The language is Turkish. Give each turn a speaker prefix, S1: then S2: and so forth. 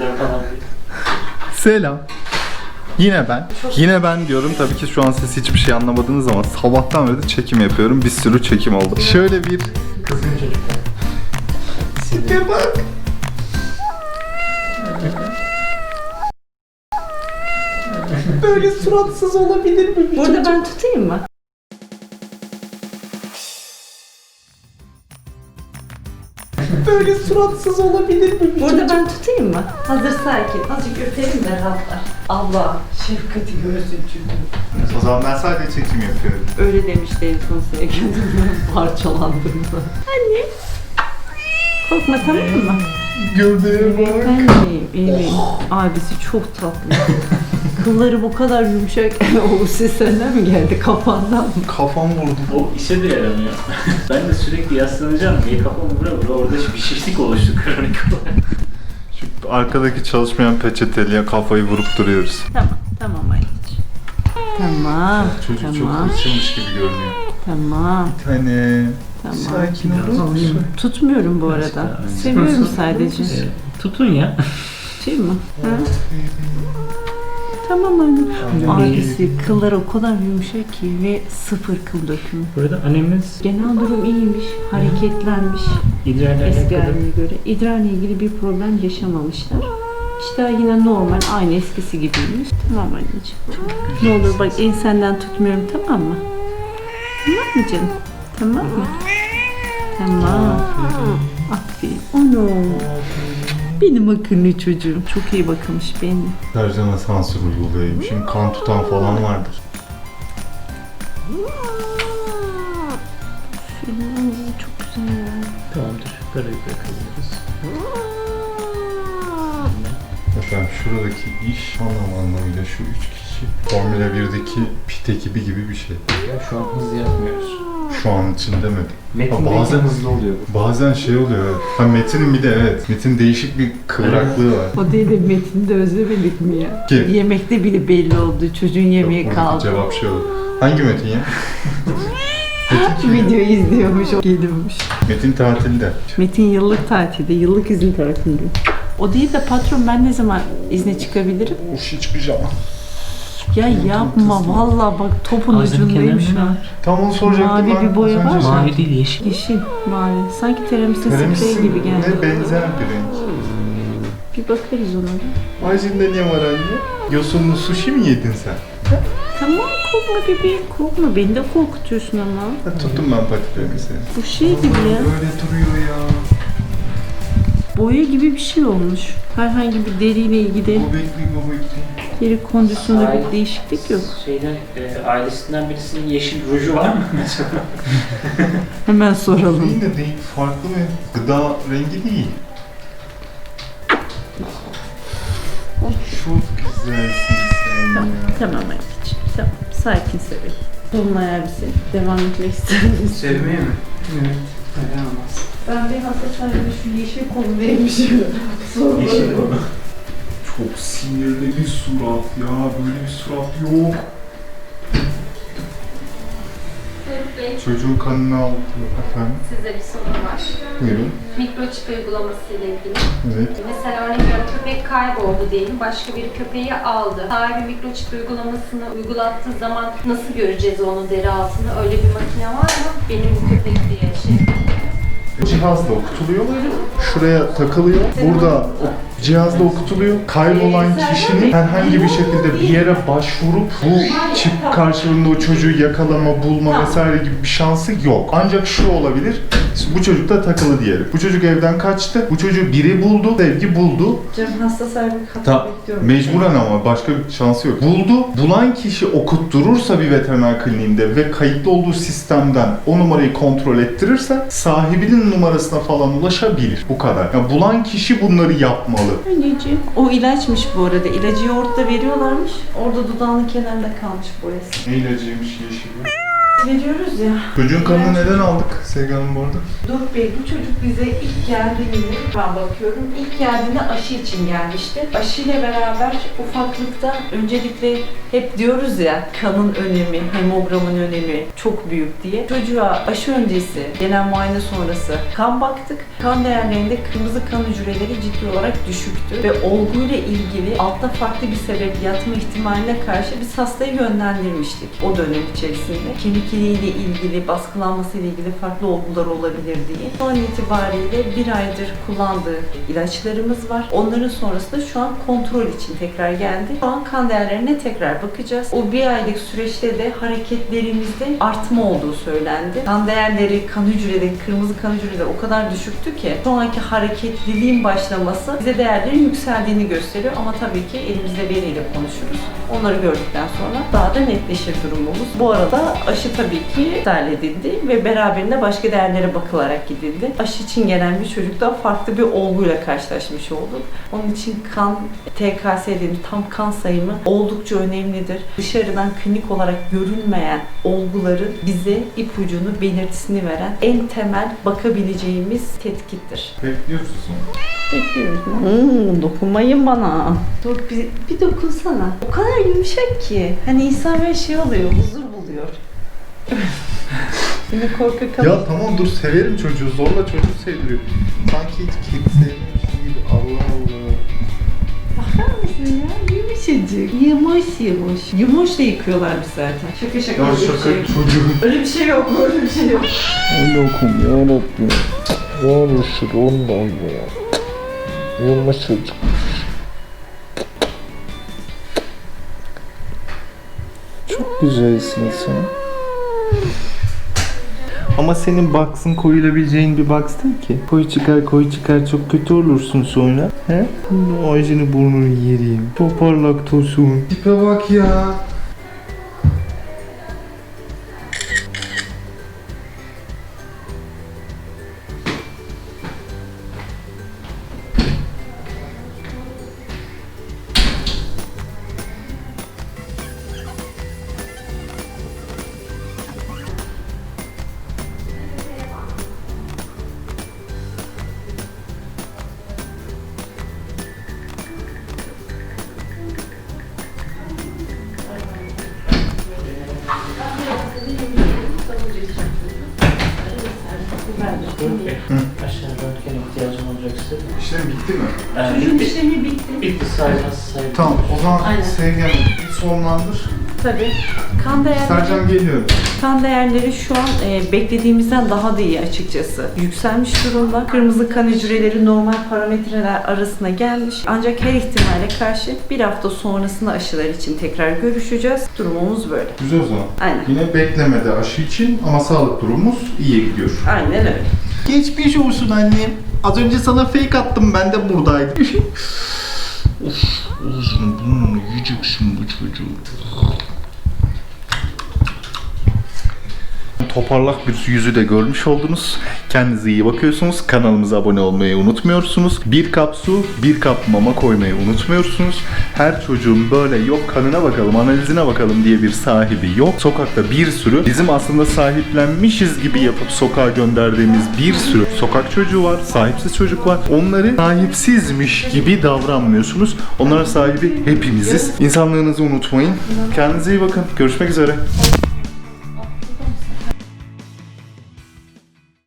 S1: burada falan.
S2: Selam. Yine ben. Yine ben diyorum. Tabii ki şu an siz hiçbir şey anlamadınız ama sabahtan beri çekim yapıyorum. Bir sürü çekim oldu. Şöyle bir
S1: Kızgın çocuklar.
S2: Tipe bak. Böyle suratsız olabilir mi?
S3: Burada ben tutayım mı?
S2: Böyle suratsız olabilir mi?
S3: Burada ben tutayım mı? Hazır sakin. Azıcık öpelim de rahatlar. Allah şefkati görsün çünkü.
S2: O zaman ben sadece çekim yapıyorum.
S3: Öyle demişti en son sevgilimden parçalandığımda. Anne. Korkma tamam mı?
S2: Göbeğe bak.
S3: Ben iyiyim, iyiyim. Abisi çok tatlı. Kılları bu kadar yumuşak. o ses senden mi geldi kafandan mı?
S2: Kafam vurdu.
S1: O işe de yaramıyor. ben de sürekli yaslanacağım diye kafamı vura vura orada bir şişlik oluştu kronik olarak.
S2: Şu arkadaki çalışmayan peçeteliye kafayı vurup duruyoruz.
S3: Tamam, tamam anneciğim. Tamam,
S2: Çocuk
S3: tamam,
S2: çok hırsızmış gibi görünüyor.
S3: tamam,
S2: Bir tane
S3: tamam.
S2: sakin olur musun?
S3: Tutmuyorum bu arada. Seviyorum sadece.
S1: Tutun ya.
S3: Şey mi? Ha? Tamam anne. Abisi kılları o kadar yumuşak ki ve sıfır kıl dökümü.
S1: Burada annemiz
S3: Genel durum iyiymiş, hareketlenmiş
S1: idrarla
S3: eski
S1: alakalı.
S3: haline göre. İdrarla ilgili bir problem yaşamamışlar. İşte yine normal, aynı eskisi gibiymiş. Tamam anneciğim. Ne olur bak ensenden tutmuyorum tamam mı? Tamam mı canım? Tamam mı? Tamam. Aferin. Onu. Benim akıllı çocuğum. Çok iyi bakılmış benim.
S2: Sercan'a sansür uygulayayım. Şimdi kan tutan falan vardır.
S3: Aferin. Çok güzel.
S1: Tamamdır. Karayı bırakabiliriz.
S2: Efendim şuradaki iş anlam anlamıyla şu üç kişi Formula 1'deki pit ekibi gibi bir şey.
S1: Ya şu an hızlı yapmıyoruz.
S2: Şu an için demedim.
S1: Metin
S2: Ha,
S1: bazen
S2: bazen-
S1: hızlı oluyor bu.
S2: Bazen şey oluyor evet. Ha Metin'in bir de evet. Metin değişik bir kıvraklığı var.
S3: O değil de Metin'i de özlemedik mi ya?
S2: Kim?
S3: Yemekte bile belli oldu. Çocuğun yemeği
S2: Buradaki
S3: kaldı.
S2: Cevap şey olur. Hangi Metin ya?
S3: Video izliyormuş, o geliyormuş.
S2: Metin tatilde.
S3: Metin yıllık tatilde, yıllık izin tatilinde. O değil de patron ben ne zaman izne çıkabilirim?
S2: Uş hiç pijama.
S3: Ya yapma valla bak topun
S1: Ağzının
S3: ucundayım şu an.
S2: Tam onu soracaktım
S3: Mavi
S2: ben.
S3: bir boya
S2: az
S3: var mı?
S1: Mavi değil yeşil.
S3: Yeşil, mavi. Sanki Tiramisu spreyi gibi geldi.
S2: Ne benzer bir renk.
S3: Bir bakarız ona. da.
S2: Ajinde ne var anne? Yosunlu sushi mi yedin sen?
S3: Tamam korkma bebeğim korkma. Beni de korkutuyorsun ama.
S2: Ha, tuttum ben patilerini seni.
S3: Bu şey gibi ya.
S2: Böyle duruyor ya.
S3: Boya gibi bir şey olmuş. Herhangi bir deriyle ilgili
S2: Göbekli göbekli.
S3: Deri kondisyonda bir değişiklik yok.
S1: Şeyden, e, ailesinden birisinin yeşil ruju var mı mesela?
S3: Hemen soralım.
S2: Değil de değil, farklı bir gıda rengi değil. Çok güzelsin sen ya.
S3: Tamam anneciğim. Tamam. Sakin sevelim. Dolunay abisi. Devam etmek ister misin?
S1: Sevmeye mi? Evet. Neden olmaz?
S3: Ben bir hafta sadece şu yeşil kolu vermişim. Sorma.
S1: Yeşil konu.
S2: Çok sinirli bir surat ya. Böyle bir surat yok. Çocuğun kanını aldı efendim.
S4: size bir sorum var.
S2: Buyurun.
S4: Mikroçip uygulaması ile ilgili.
S2: Evet.
S4: Mesela örnek veriyorum köpek kayboldu diyelim, başka bir köpeği aldı. Sahibi mikroçip uygulamasını uygulattığı zaman nasıl göreceğiz onu deri altında? Öyle bir makine var mı? Benim bu köpek diye şey.
S2: Cihazla okutuluyor. Şuraya takılıyor. Burada o cihazla okutuluyor. Kaybolan kişinin herhangi bir şekilde bir yere başvurup bu çip karşılığında o çocuğu yakalama, bulma vesaire gibi bir şansı yok. Ancak şu olabilir. Bu çocuk da takılı diyelim. Bu çocuk evden kaçtı. Bu çocuğu biri buldu. Sevgi buldu.
S3: Canım hasta sahibi kapı
S2: Ta,
S3: bekliyorum.
S2: mecburen ama başka bir şansı yok. Buldu. Bulan kişi okutturursa bir veteriner kliniğinde ve kayıtlı olduğu sistemden o numarayı kontrol ettirirse sahibinin numarasına falan ulaşabilir. Bu kadar. Yani bulan kişi bunları yapmalı.
S3: Anneciğim. O ilaçmış bu arada. İlacı yoğurtta veriyorlarmış. Orada dudağının kenarında kalmış boyası.
S2: Ne ilacıymış yeşil?
S3: Veriyoruz ya.
S2: Çocuğun kanını neden aldık Sevgi Hanım bu arada?
S3: Doruk Bey bu çocuk bize ilk geldiğinde ben bakıyorum ilk geldiğinde aşı için gelmişti. Aşıyla beraber ufaklıkta öncelikle hep diyoruz ya kanın önemi, hemogramın önemi çok büyük diye. Çocuğa aşı öncesi, genel muayene sonrası kan baktık. Kan değerlerinde kırmızı kan hücreleri ciddi olarak düşüktü ve olguyla ilgili altta farklı bir sebep yatma ihtimaline karşı biz hastayı yönlendirmiştik o dönem içerisinde. Kemik iliğiyle ilgili, baskılanmasıyla ilgili farklı olgular olabilir diye. Şu an itibariyle bir aydır kullandığı ilaçlarımız var. Onların sonrasında şu an kontrol için tekrar geldi. Şu an kan değerlerine tekrar bakacağız. O bir aylık süreçte de hareketlerimizde artma olduğu söylendi. Kan değerleri, kan hücreleri, kırmızı kan hücreleri o kadar düşüktü ki şu anki hareketliliğin başlaması bize değerlerin yükseldiğini gösteriyor ama tabii ki elimizde veriyle konuşuruz. Onları gördükten sonra daha da netleşir durumumuz. Bu arada aşı tabii ki iptal edildi ve beraberinde başka değerlere bakılarak gidildi. Aşı için gelen bir çocukta farklı bir olguyla karşılaşmış olduk. Onun için kan, TKS dediğimiz tam kan sayımı oldukça önemlidir. Dışarıdan klinik olarak görünmeyen olguların bize ipucunu, belirtisini veren en temel bakabileceğimiz tetkittir.
S2: Bekliyoruz sonra.
S3: Bekliyoruz. Hmm, dokunmayın bana. Dur bir, bir dokunsana. O kadar yumuşak ki. Hani insan böyle şey oluyor, huzur buluyor. Şimdi korku kalır.
S2: Ya tamam dur severim çocuğu. Zorla çocuk sevdiriyor. Sanki hiç kedi sevmemiş gibi. Allah Allah.
S3: Bakar mısın ya? Yumuşacık. Yumuş yumuş. Yumuş da yıkıyorlar biz zaten. Şaka şaka.
S2: Ya
S3: öyle bir
S2: şaka
S3: şey yok.
S2: çocuğu.
S3: Öyle bir şey yok, öyle bir şey yok.
S5: Allah'ım yarabbim. Yavrusu ondan ya. Yumuşacık. Çok güzelsin sen. Ama senin box'ın koyulabileceğin bir box değil ki. Koy çıkar koy çıkar çok kötü olursun sonra. He? Bunu burnunu yerim. Toparlak tosun.
S2: Tipe bak ya.
S1: Doruk Bey, aşağı röntgen ihtiyacım olacak size.
S2: İşlem bitti mi?
S1: Yani
S3: Çocuğun
S1: bitti.
S3: işlemi bitti.
S1: Bitti sayılmaz sayılmaz.
S2: Tamam o zaman
S3: Aynen.
S2: Sevgi Hanım bir sonlandır.
S3: Tabii. Kan değerleri...
S2: Sercan geliyor.
S3: Kan değerleri şu an e, beklediğimizden daha da iyi açıkçası. Yükselmiş durumda. Kırmızı kan hücreleri normal parametreler arasına gelmiş. Ancak her ihtimale karşı bir hafta sonrasında aşılar için tekrar görüşeceğiz. Durumumuz böyle.
S2: Güzel o zaman.
S3: Aynen.
S2: Yine beklemede aşı için ama sağlık durumumuz iyiye gidiyor.
S3: Aynen öyle.
S5: Geçmiş olsun annem. Az önce sana fake attım ben de buradaydım. of ağzını burnunu yiyeceksin bu çocuğu.
S2: Toparlak bir yüzü de görmüş oldunuz. Kendinize iyi bakıyorsunuz. Kanalımıza abone olmayı unutmuyorsunuz. Bir kap su, bir kap mama koymayı unutmuyorsunuz. Her çocuğun böyle yok kanına bakalım, analizine bakalım diye bir sahibi yok. Sokakta bir sürü bizim aslında sahiplenmişiz gibi yapıp sokağa gönderdiğimiz bir sürü sokak çocuğu var, sahipsiz çocuk var. Onları sahipsizmiş gibi davranmıyorsunuz. Onların sahibi hepimiziz. İnsanlığınızı unutmayın. Kendinize iyi bakın. Görüşmek üzere.